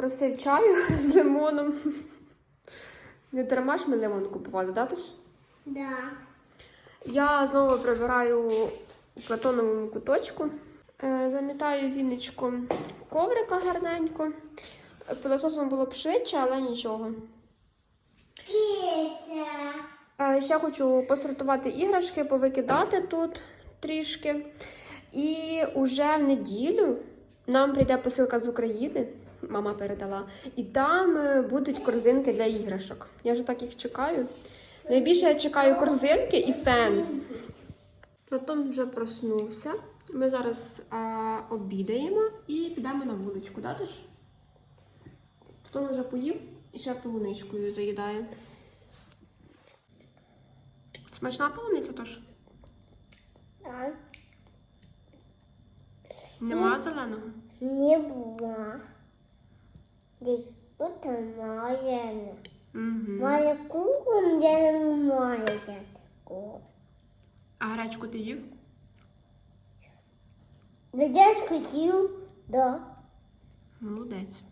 Попросив чаю з лимоном. Не дарма ж ми лимон купували, да, Тож? Да. Я знову прибираю у платоновому куточку. Е, Замітаю віничком коврика гарненько. Пилососом було б швидше, але нічого. Е, Ще хочу посортувати іграшки, повикидати тут трішки. І уже в неділю нам прийде посилка з України. Мама передала, і там е, будуть корзинки для іграшок. Я вже так їх чекаю. Найбільше я чекаю корзинки і фен. Платон вже проснувся. Ми зараз е, обідаємо і підемо на вуличку, да, тож? Платон вже поїв і ще полуничкою заїдає. Смачна полуниця тож? Так. Нема зеленого? Не тут моя. Угу. Моя кукла мне моя. А гречку ти їв? Я сходил, да. Молодець.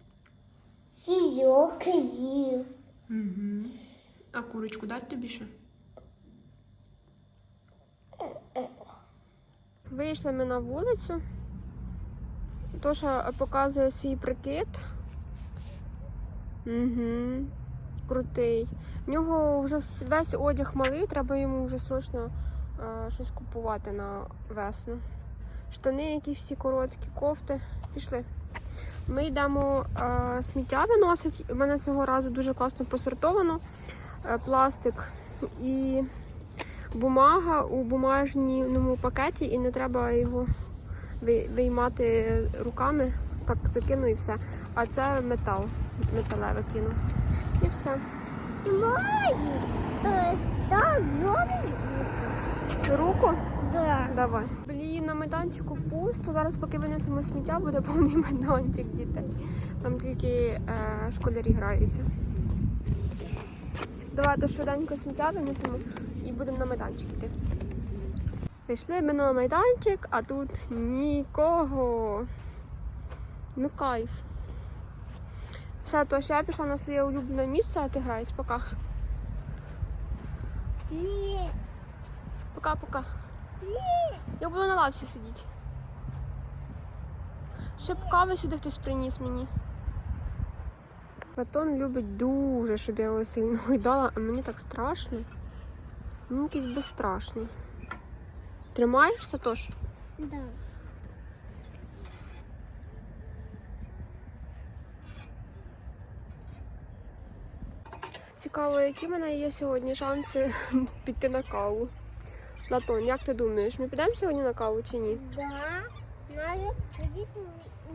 Сидел, ходил. Угу. А курочку дати тобі ще? Вийшли ми на вулицю. Тоша показує свій прикид. Угу. Крутий. В нього вже весь одяг малий, треба йому вже срочно е, щось купувати на весну. Штани якісь всі короткі, кофти. Пішли. Ми йдемо е, сміття виносить. У мене цього разу дуже класно посортовано. Е, пластик і бумага у бумажному пакеті, і не треба його виймати руками. Так закину і все. А це метал. Металеве кину. І все. Да, новый. Руку Да. давай. Блін, на майданчику пусто. Зараз, поки винесемо сміття, буде повний майданчик дітей. Там тільки е, школярі граються. Давайте швиденько сміття винесемо і будемо на майданчик йти. Пішли ми на майданчик, а тут нікого. Ну кайф. Все, то що я пішла на своє улюблене місце, а ти граєш. Пока. Нет. Пока-пока. Я буду на лавці сидіти. Ще б кави сюди хтось приніс мені. Платон любить дуже, щоб я його сильно гойдала, а мені так страшно. Він якийсь безстрашний. Тримаєшся тож? Да. Цікаво, які в мене є сьогодні шанси піти на каву. Платон, як ти думаєш, ми підемо сьогодні на каву чи ні? Да.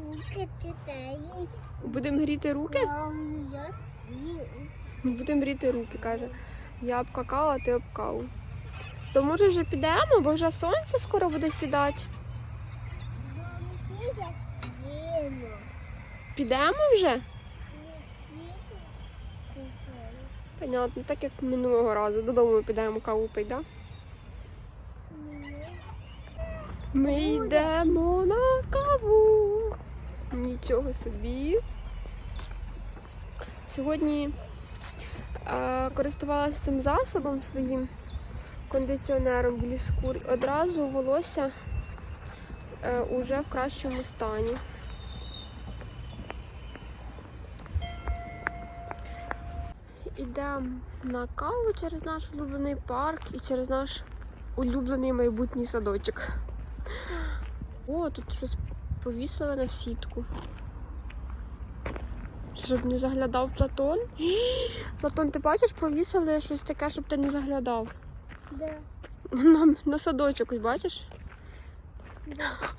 Уши читать. Будемо гріти руки? Будемо гріти руки, каже. Я б какао, а ти об каву. То може вже підемо, бо вже сонце скоро буде сідати. Підемо вже? Понятно, так як минулого разу. Додому ми підемо каву пити, да? Ми йдемо на каву. Нічого собі. Сьогодні е, користувалася цим засобом своїм кондиціонером Бліскур. Одразу волосся е, уже в кращому стані. Ідемо на каву через наш улюблений парк і через наш улюблений майбутній садочок. О, тут щось повісили на сітку. Щоб не заглядав Платон. Платон, ти бачиш, повісили щось таке, щоб ти не заглядав. Да. На, на садочок, ось бачиш? Да.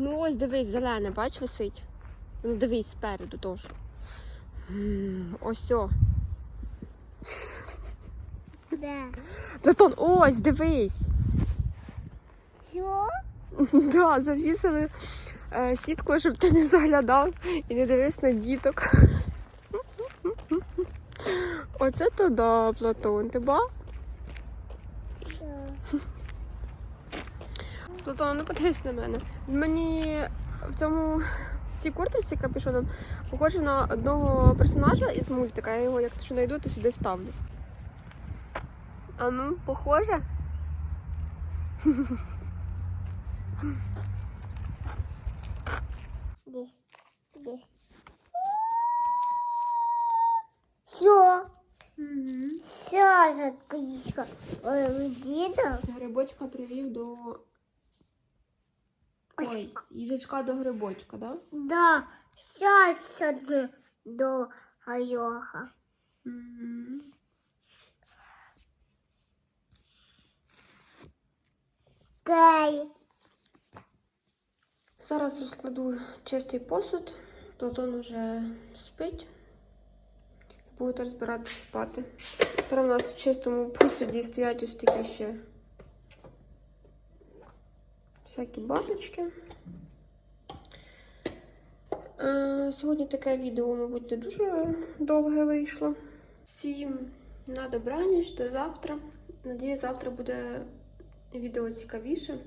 Ну ось дивись, зелене, бач, висить. Ну дивись спереду теж. Ось о. Да. Платон, ось, дивись. Все? Да, завісили е, сітку, щоб ти не заглядав і не дивився на діток. Оце то да, Платон, ти ба? Да. Платон, ну подивись на мене. Мені в цьому цій куртці капюшоном похоже на одного персонажа із мультика. Я його як що знайду, то сюди ставлю. А ну, похоже? Здесь. Здесь. Все. Все. Ой, деда. Грибочка привів до. Ой, їжачка до грибочка? Да, сейчас одну до. Да? Угу. Кай. Зараз розкладу чистий посуд. Платон уже спить. Будуть розбиратися спати. Тепер у нас в чистому посуді стоять ось такі ще всякі баночки. Е, Сьогодні таке відео, мабуть, не дуже довге вийшло. Всім на добраніч, до завтра. Надію, завтра буде відео цікавіше,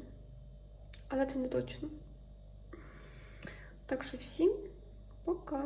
але це не точно. Так що всім пока!